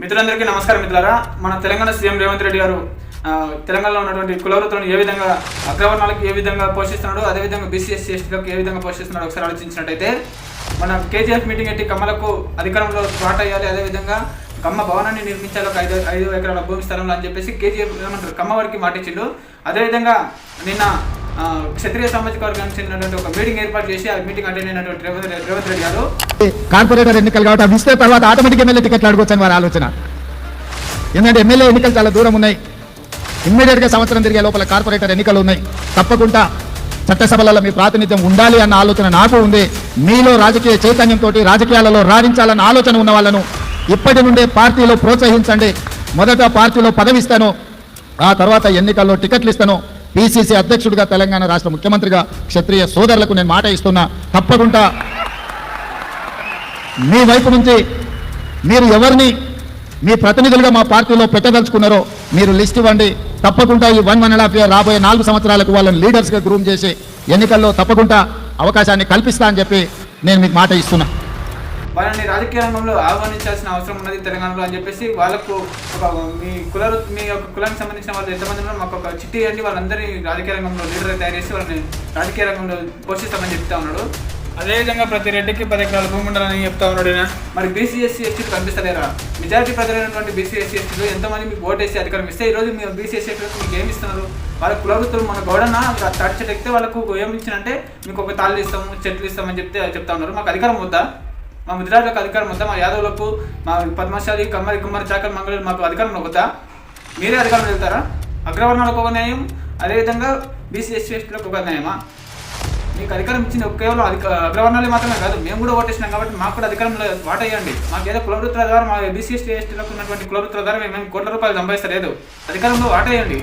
మిత్రులందరికీ నమస్కారం మిత్రులారా. మన తెలంగాణ సీఎం రేవంత్ రెడ్డి గారు తెలంగాణలో ఉన్నటువంటి కులవృత్తులను ఏ విధంగా అగ్రవర్ణాలకు ఏ విధంగా పోషిస్తున్నాడు అదేవిధంగా బీసీఎస్సీ ఎస్టీలకు ఏ విధంగా పోషిస్తున్నాడు ఒకసారి ఆలోచించినట్టయితే మన కేజీఎఫ్ మీటింగ్ ఎట్టి కమ్మలకు అధికారంలో స్టార్ట్ అయ్యాలి. అదేవిధంగా కమ్మ భవనాన్ని నిర్మించాలి. ఒక ఐదు ఐదు ఎకరాల భూమి స్థలంలో అని చెప్పేసి కేజీఎఫ్ ఏమంటారు కమ్మ వారికి మాటిచ్చిండు అదేవిధంగా నిన్న క్షత్రియ సామాజిక వర్గానికి చెందినటువంటి ఒక మీటింగ్ ఏర్పాటు చేసి ఆ మీటింగ్ అటెండ్ అయినటువంటి రేవంత్ రేవంత్ రెడ్డి గారు కార్పొరేటర్ ఎన్నికలు కాబట్టి అవి ఇస్తే తర్వాత ఆటోమేటిక్ ఎమ్మెల్యే టికెట్లు అడగొచ్చని వారి ఆలోచన. ఎందుకంటే ఎమ్మెల్యే ఎన్నికలు చాలా దూరం ఉన్నాయి. ఇమ్మీడియట్గా సంవత్సరం తిరిగే లోపల కార్పొరేటర్ ఎన్నికలు ఉన్నాయి. తప్పకుండా చట్టసభలలో మీ ప్రాతినిధ్యం ఉండాలి అన్న ఆలోచన నాకు ఉంది. మీలో రాజకీయ చైతన్యంతో రాజకీయాలలో రాణించాలన్న ఆలోచన ఉన్న వాళ్ళను ఇప్పటి నుండే పార్టీలో ప్రోత్సహించండి. మొదట పార్టీలో పదవిస్తాను ఆ తర్వాత ఎన్నికల్లో టికెట్లు ఇస్తాను. పిసిసి అధ్యక్షుడిగా తెలంగాణ రాష్ట్ర ముఖ్యమంత్రిగా క్షత్రియ సోదరులకు నేను మాట ఇస్తున్నా. తప్పకుండా మీ వైపు నుంచి మీరు ఎవరిని మీ ప్రతినిధులుగా మా పార్టీలో పెట్టదలుచుకున్నారో మీరు లిస్ట్ ఇవ్వండి. తప్పకుండా ఈ one one and half year రాబోయే నాలుగు సంవత్సరాలకు వాళ్ళని లీడర్స్గా గ్రూమ్ చేసి ఎన్నికల్లో తప్పకుండా అవకాశాన్ని కల్పిస్తా అని చెప్పి నేను మీకు మాట ఇస్తున్నా. వాళ్ళని రాజకీయ రంగంలో ఆహ్వానించాల్సిన అవసరం ఉన్నది తెలంగాణలో అని చెప్పేసి వాళ్ళకు ఒక మీ కుల మీ యొక్క కులానికి సంబంధించిన వాళ్ళు ఎంతమంది ఉన్నారో మాకు ఒక చిట్టి అండి వాళ్ళందరినీ రాజకీయ రంగంలో లీడర్ తయారు చేసి వాళ్ళని రాజకీయ రంగంలో పోషిస్తామని చెప్తా ఉన్నాడు. అదేవిధంగా ప్రతి రెడ్డికి పది ఎకరాల భూమి ఉండాలని చెప్తా ఉన్నాడు మరి బీసీ ఎస్సీ ఎస్టీలు కనిపిస్తలేరా మెజారిటీ ప్రజలైనటువంటి బీసీ ఎస్సీ ఎస్టీలు ఎంతమంది మీకు ఓటు వేసి అధికారం ఇస్తే ఈరోజు మీరు బీసీ ఎస్సీ ఎస్టీలకు మీకు ఏమి ఇస్తున్నారు? వాళ్ళ కులవృత్తులు మన గౌడన తాటి ఎక్కితే వాళ్ళకు ఏమి ఇచ్చినంటే మీకు ఒక తాళ్ళు ఇస్తాము చెట్లు ఇస్తామని చెప్తే చెప్తా ఉన్నారు. మాకు అధికారం వద్దా? మా ముద్రాజులకు అధికారం వద్దా? మా యాదవులకు మా పద్మశాలి కమ్మరి కుమ్మరి చాకర్ మంగళూరు మాకు అధికారం వద్దా మీరే అధికారం వెళ్తారా? అగ్రవర్ణాలకు ఒక న్యాయం అదేవిధంగా బీసీ ఎస్సీ ఎస్టీలకు ఒక న్యాయమా? మీకు అధికారం ఇచ్చింది కేవలం అధిక అగ్రవర్ణాలే మాత్రమే కాదు మేము కూడా ఓటేసినాం కాబట్టి మాకు కూడా అధికారంలో వాటేయండి మాకు ఏదో కులవృత్తుల ద్వారా మా బీసీ ఎస్టీ ఎస్టీలకు ఉన్నటువంటి కులవృత్తుల ద్వారా మేము ఏం కోట్ల రూపాయలు సంపాదిస్తలేదు. అధికారంలో వాటేయండి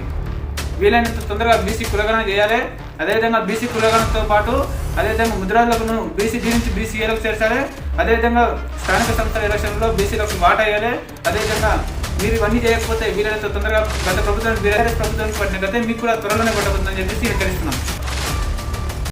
వీలైనంత తొందరగా బీసీ కులగణ చేయాలి. అదేవిధంగా బీసీ కులగణతో పాటు అదేవిధంగా ముద్రాలకు బీసీ డీ నుంచి బీసీఏలకు చేర్చాలి. అదేవిధంగా స్థానిక సంస్థల ఎలక్షన్లో బీసీలకు వాటా వేయాలి. అదేవిధంగా మీరు ఇవన్నీ చేయకపోతే వీలైనంత తొందరగా గత ప్రభుత్వం బీఆర్ఎస్ ప్రభుత్వానికి పట్టిన గతే మీకు కూడా త్వరలోనే పట్టబోతుందని చెప్పేసి హెచ్చరిస్తున్నాం